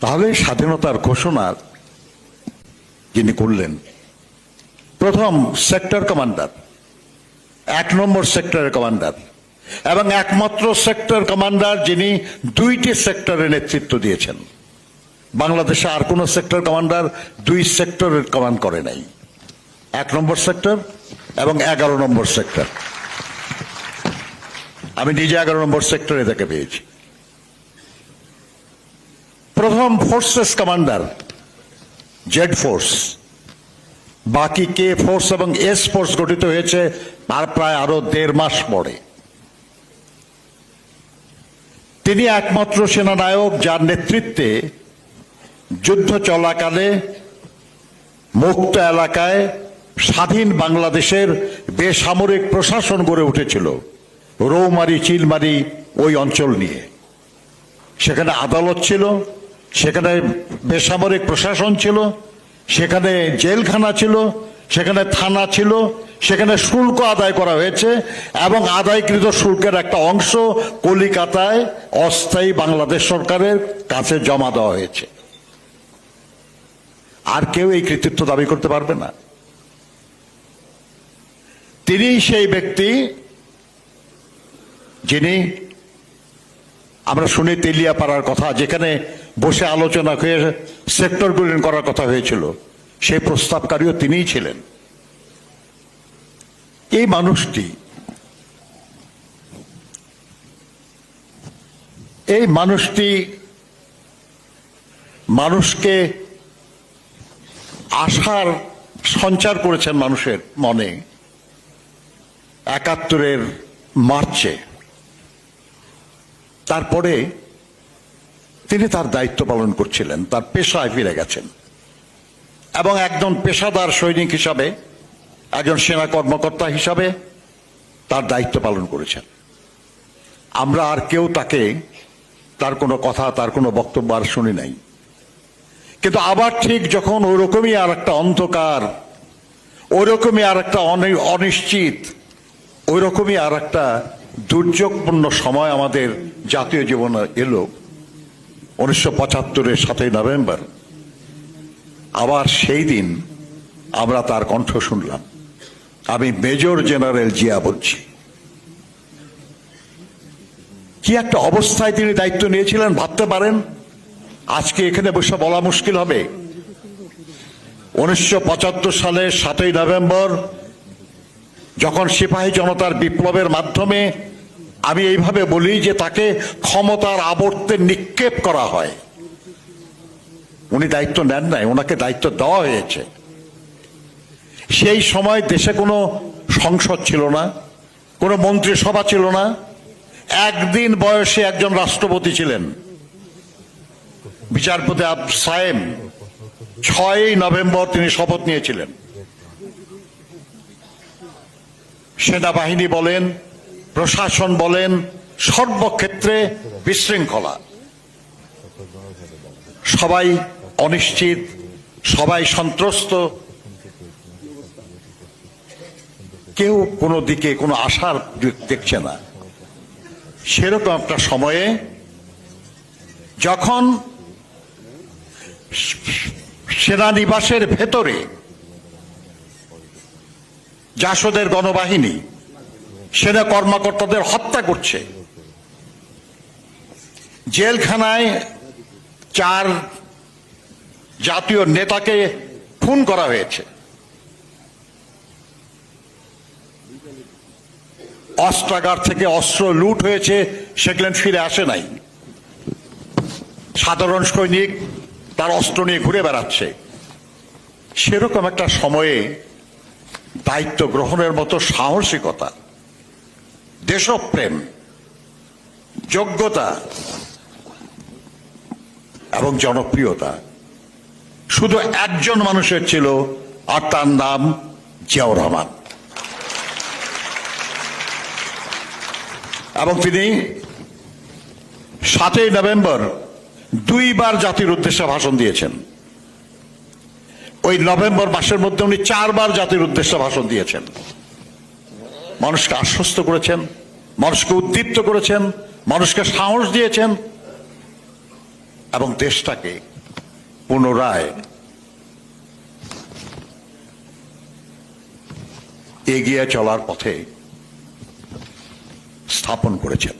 তাহলে স্বাধীনতার ঘোষণা যিনি করলেন, প্রথম সেক্টর কমান্ডার এক নম্বর সেক্টরের কমান্ডার এবং একমাত্র সেক্টর কমান্ডার যিনি দুইটি সেক্টরের নেতৃত্ব দিয়েছেন। বাংলাদেশে আর কোন সেক্টর কমান্ডার দুই সেক্টরের কমান্ড করে নাই। এক নম্বর সেক্টর এবং এগারো নম্বর সেক্টর আমি নিজে এগারো নম্বর সেক্টরে তাকে পেয়েছি। প্রথম ফোর্সেস কমান্ডার জেড ফোর্স বাকি কে ফোর্স এবং এস ফোর্স গঠিত হয়েছে আর প্রায় আরও দেড় মাস পরে। তিনি একমাত্র সেনানায়ক যার নেতৃত্বে যুদ্ধ চলাকালে মুক্ত এলাকায় স্বাধীন বাংলাদেশের বেসামরিক প্রশাসন গড়ে উঠেছিল, রৌমারি, চিলমারি ওই অঞ্চল নিয়ে। সেখানে আদালত ছিল সেখানে বেসামরিক প্রশাসন ছিল, সেখানে জেলখানা ছিল, সেখানে থানা ছিল, সেখানে শুল্ক আদায় করা হয়েছে এবং আদায়কৃত শুল্কের একটা অংশ কলিকাতায় অস্থায়ী বাংলাদেশ সরকারের কাছে জমা দেওয়া হয়েছে। আর কেউ এই কৃতিত্ব দাবি করতে পারবে না। তিনি সেই ব্যক্তি যিনি আমরা শুনি তেলিয়াপাড়ার কথা, যেখানে বসে আলোচনা হয়ে সেক্টর বিলীন করার কথা হয়েছিল, সেই প্রস্তাবকারীও তিনিই ছিলেন। এই মানুষটি এই মানুষটি মানুষকে আশার সঞ্চার করেছেন মানুষের মনে, একাত্তরের মার্চে। তারপরে তিনি তার দায়িত্ব পালন করছিলেন, তার পেশায় ফিরে গেছেন। এবং একজন পেশাদার সৈনিক হিসাবে, একজন সেনা কর্মকর্তা হিসাবে তার দায়িত্ব পালন করেছেন। আমরা আর কেউ তাকে তার কোনো কথা, তার কোনো বক্তব্য আর শুনি নাই। কিন্তু আবার ঠিক যখন ওরকমই আর একটা অন্ধকার, ওরকমই আর একটা অনিশ্চিত ওই রকমই আর একটা দুর্যোগপূর্ণ সময় আমাদের জাতীয় জীবনে এলো উনিশশো পঁচাত্তরের সাতই নভেম্বর। আবার সেই দিন আমরা তার কণ্ঠ শুনলাম। আমি মেজর জেনারেল জিয়া বলছি, কি একটা অবস্থায় তিনি দায়িত্ব নিয়েছিলেন ভাবতে পারেন? আজকে এখানে বসে বলা মুশকিল হবে। উনিশশো পঁচাত্তর সালের সাতই নভেম্বর যখন সিপাহী জনতার বিপ্লবের মাধ্যমে আমি এইভাবে বলি যে তাকে ক্ষমতার আবর্তে নিক্ষেপ করা হয়। উনি দায়িত্ব নেন নাই, ওনাকে দায়িত্ব দেওয়া হয়েছে। সেই সময় দেশে কোনো সংসদ ছিল না, কোনো মন্ত্রিসভা ছিল না। একদিন বয়সে একজন রাষ্ট্রপতি ছিলেন, বিচারপতি আব সায়েম। ছয়ই নভেম্বর তিনি শপথ নিয়েছিলেন। সেনাবাহিনী বলেন, প্রশাসন বলেন, সর্বক্ষেত্রে বিশৃঙ্খলা। সবাই অনিশ্চিত, সবাই সন্ত্রস্ত। কেউ কোনো দিকে কোনো আশার দেখছে না। সেরকম একটা সময়ে যখন সেনানিবাসের ভেতরে জাসদের গণবাহিনী, সেনা কর্মকর্তাদের হত্যা করছে। জেলখানায় চার জাতীয় নেতাকে খুন করা হয়েছে। অস্ত্রাগার থেকে অস্ত্র লুট হয়েছে সেগুলো ফিরে আসে নাই। সাধারণ সৈনিক তার অস্ত্র নিয়ে ঘুরে বেড়াচ্ছে। সেরকম একটা সময়ে দায়িত্ব গ্রহণের মতো সাহসিকতা, দেশপ্রেম, যোগ্যতা এবং জনপ্রিয়তা। শুধু একজন মানুষের ছিল আর তার নাম জিয়াউর রহমান। এবং তিনি সাতই নভেম্বর দুইবার জাতির উদ্দেশ্যে ভাষণ দিয়েছেন। ওই নভেম্বর মাসের মধ্যে উনি চারবার জাতির উদ্দেশ্যে ভাষণ দিয়েছেন। মানুষকে আশ্বস্ত করেছেন, মানুষকে উদ্দীপ্ত করেছেন, মানুষকে সাহস দিয়েছেন এবং দেশটাকে পুনরায় এগিয়ে চলার পথে স্থাপন করেছেন।